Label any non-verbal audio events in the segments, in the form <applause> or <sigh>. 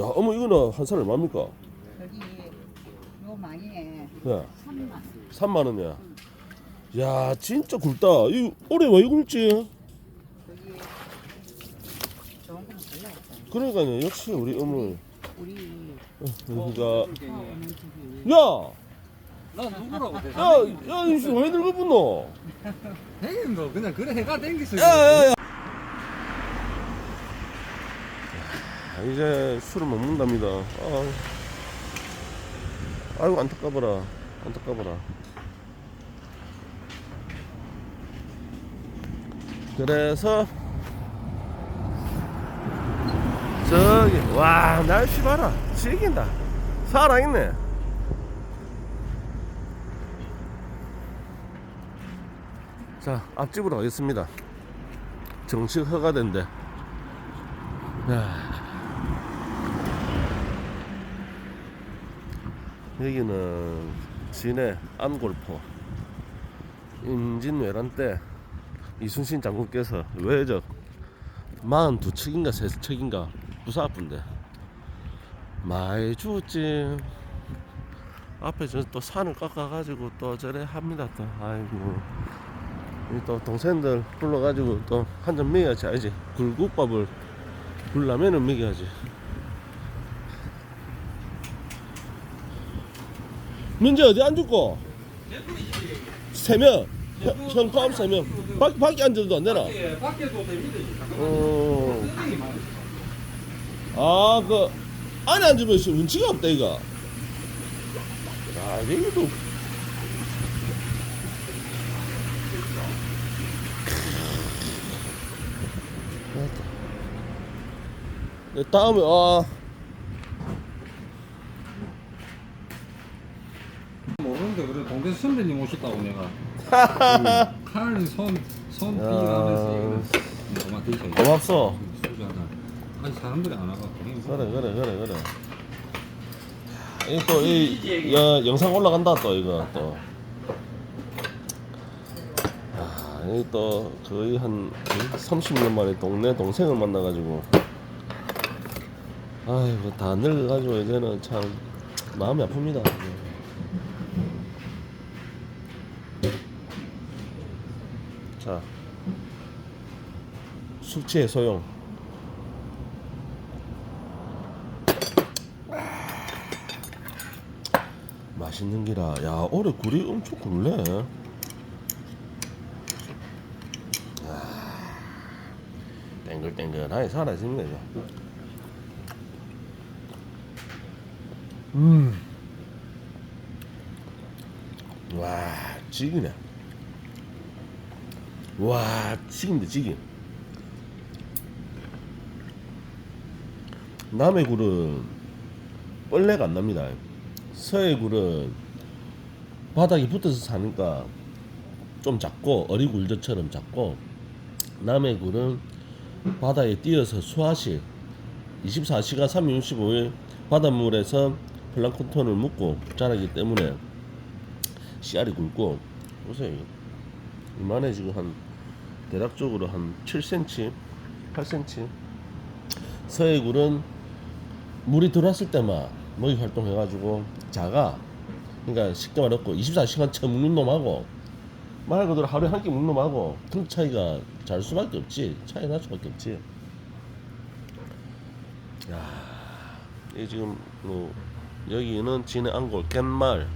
야, 어머 이거는 한 살 얼마입니까? 여기 요 망에 야, 3만 3만 원이야. 야, 진짜 굵다. 이 올해 왜 굵지? 여기 좋은 거는 골라왔어요. 그러니까요. 역시 우리 어머. 우리 그러니까 차 오는 집이 야, 나 누구라고 야, 대답해? 야, 이씨 왜 늙어붙노? 형님 뭐 그냥 그래 해가 땡기서 야, 야, 야. 이제 술을 못 먹는답니다. 아. 아이고 안타까워라. 안타까워라. 그래서 저기 와 날씨 봐라 지긴다 살아있네 자 앞집으로 가겠습니다 정식 허가된데 야. 여기는 진해 안골포. 임진 외란 때 이순신 장군께서 외적 42척인가 3척인가 부사분데 많이 죽었지. 앞에 저 또 산을 깎아가지고 또 저래 합니다 또. 아이고. 이또 동생들 불러가지고 또 한 잔 먹여야지 알지. 굴국밥을 굴라면은 먹여야지 민재 어디 안 죽고? 세명 형 포함 세 명 밖 밖에 앉아도 안 되나? 밖에 밖에도 됩니다. 어. 아, 그, 안에 앉으면 씨, 운치가 없다, 이거. 아, 이것도. 네, 다음에, 아, 모르는데 그래 동대 선배님 오셨다고 내가 <laughs> 칼손손 야. 피하면서 엄마 드세요. 고맙소. 소주 하나. 아니 사람들이 안 와갖고 그래, 그래, 그래, 그래. 이 또, 이, 야, 영상 올라간다, 또, 이거, 또. 아, 이 또, 거의 한 30년 만에 동네 동생을 만나가지고. 아이고, 다 늙어가지고, 이제는 참, 마음이 아픕니다. 자, 숙취의 소용. 맛있는 기라. 야, 올해 굴이 엄청. 아, 땡글땡글하게 살아있는 거죠. 음. 와, 지기네. 와, 지긴데, 지긴. 남의 굴은 벌레가 안 납니다. 서해 굴은 바닥에 붙어서 사니까 좀 작고 어리굴젓처럼 작고 남해 굴은 바다에 뛰어서 수화시 24시간 365일 바닷물에서 플랑크톤을 먹고 자라기 때문에 씨알이 굵고 보세요. 이만해 지금 한 대략적으로 한 7cm 8cm 서해 굴은 물이 들어왔을 때만 먹이 활동해가지고 작아 그러니까 쉽게 말해고 24시간 쳐 먹는 놈하고 말 그대로 하루에 한 끼 먹는 놈하고 큰 차이가 잘 수밖에 없지. 차이 날 수밖에 없지. 야, 이 지금 뭐 여기는 진해 안골 갯말.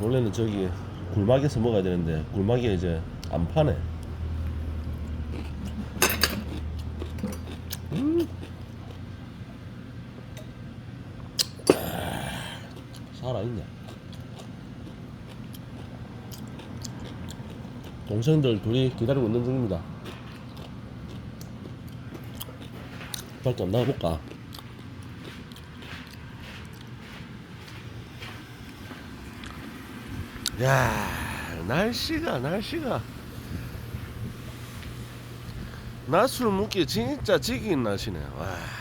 원래는 저기 굴막에서 먹어야 되는데 굴막이 이제 안 파네 살아있네. 동생들 둘이 기다리고 있는 중입니다. 밖에 안 나가볼까? 야, 날씨가, 날씨가. 낮술 먹기 진짜 지긴 날씨네. 와.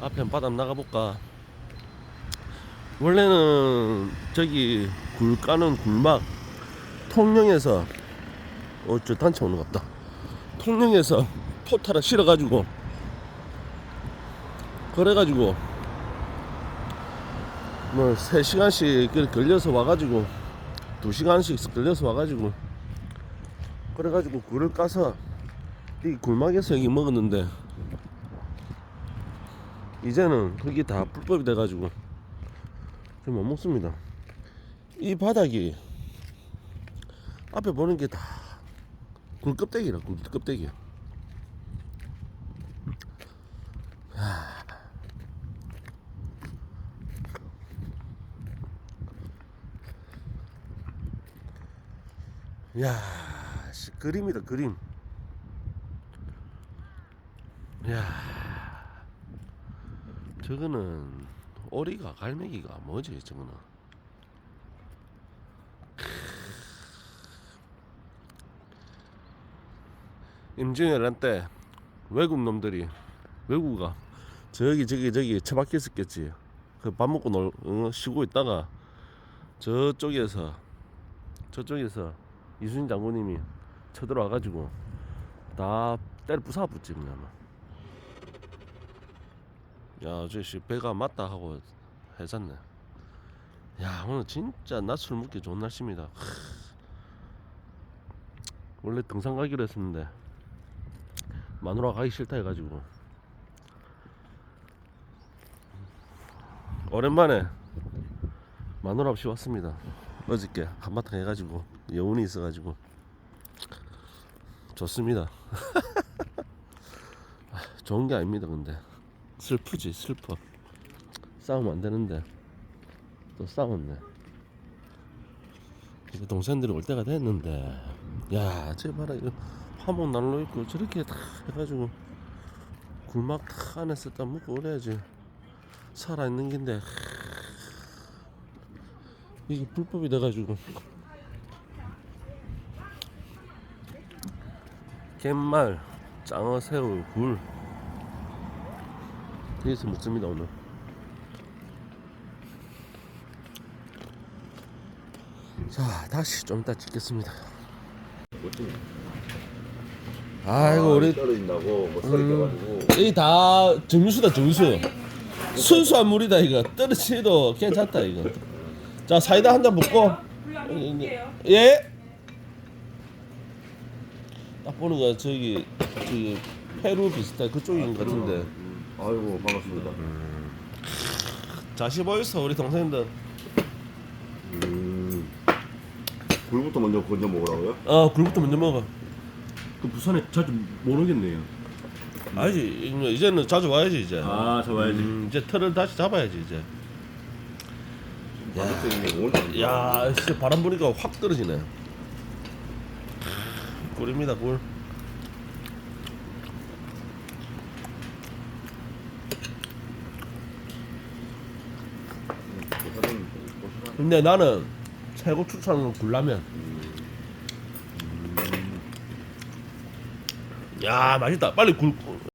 앞에 바다 나가볼까? 원래는 저기 굴 까는 굴막 통영에서 어 저 단체 오는 것 같다 통영에서 <laughs> 포타를 실어가지고 그래가지고 뭐 3시간씩 걸려서 와가지고 2시간씩 걸려서 와가지고 그래가지고 굴을 까서 이 굴막에서 여기 먹었는데 이제는 그게 다 불법이 돼가지고 좀 못 먹습니다. 이 바닥이 앞에 보는 게 다 굴껍데기라 굴껍데기 야, 씨, 그림이다 그림. 야, 저거는 오리가 갈매기가 뭐지 저거는? 임진왜란 때 외국 놈들이 외국가 저기 저기 저기 처박혀 있었겠지. 그 밥 먹고 놀 어, 쉬고 있다가 저쪽에서 저쪽에서 이순신 장군님이 쳐들어와 가지고 다 때려 부숴 붙지 그냥. 야, 저씨 배가 맞다 하고 해졌네. 야, 오늘 진짜 낮술 먹기 좋은 날씨입니다. 하. 원래 등산 가기로 했었는데 마누라 가기 싫다 해가지고 오랜만에 마누라 없이 왔습니다. 어저께 한바탕 해가지고 여운이 있어가지고 좋습니다. <laughs> 아, 좋은 게 아닙니다. 근데 슬프지 슬퍼. 싸우면 안 되는데. 또 싸웠네. 이제 동생들이 올 때가 됐는데. 야쟤 봐라 이거 화목 난로 있고 저렇게 다 해가지고 굴막 다 안에서 딱 먹고 그래야지. 살아있는 긴데. 이게 불법이 돼가지고. 갯말, 장어, 새우, 굴 여기서 먹습니다 오늘. 자 다시 좀 이따 찍겠습니다. 아이고 우리 떨어진다고 뭐 소리 음. 껴가지고. 이다 정수다 정수. 순수한 물이다 이거. 떨어지도 괜찮다 이거. 자 사이다 한잔 붓고. 예? 딱 보는 거 저기 저기 페루 비슷한 그쪽인 것 같은데 아이고 반갑습니다. 자시 보였어 우리 동생들 음. 굴부터 먼저 건져 먹으라고요? 어 굴부터 먼저 먹어 그 부산에 자주 못 오겠네요 알지 이제는 자주 와야지 이제 아, 저 와야지. 음, 이제 털을 다시 잡아야지 이제. 오늘 야, 진짜 바람 부니까 확 떨어지네. 꿀입니다, 꿀. 근데 나는 최고 건 굴라면. 야, 맛있다. 빨리 굴,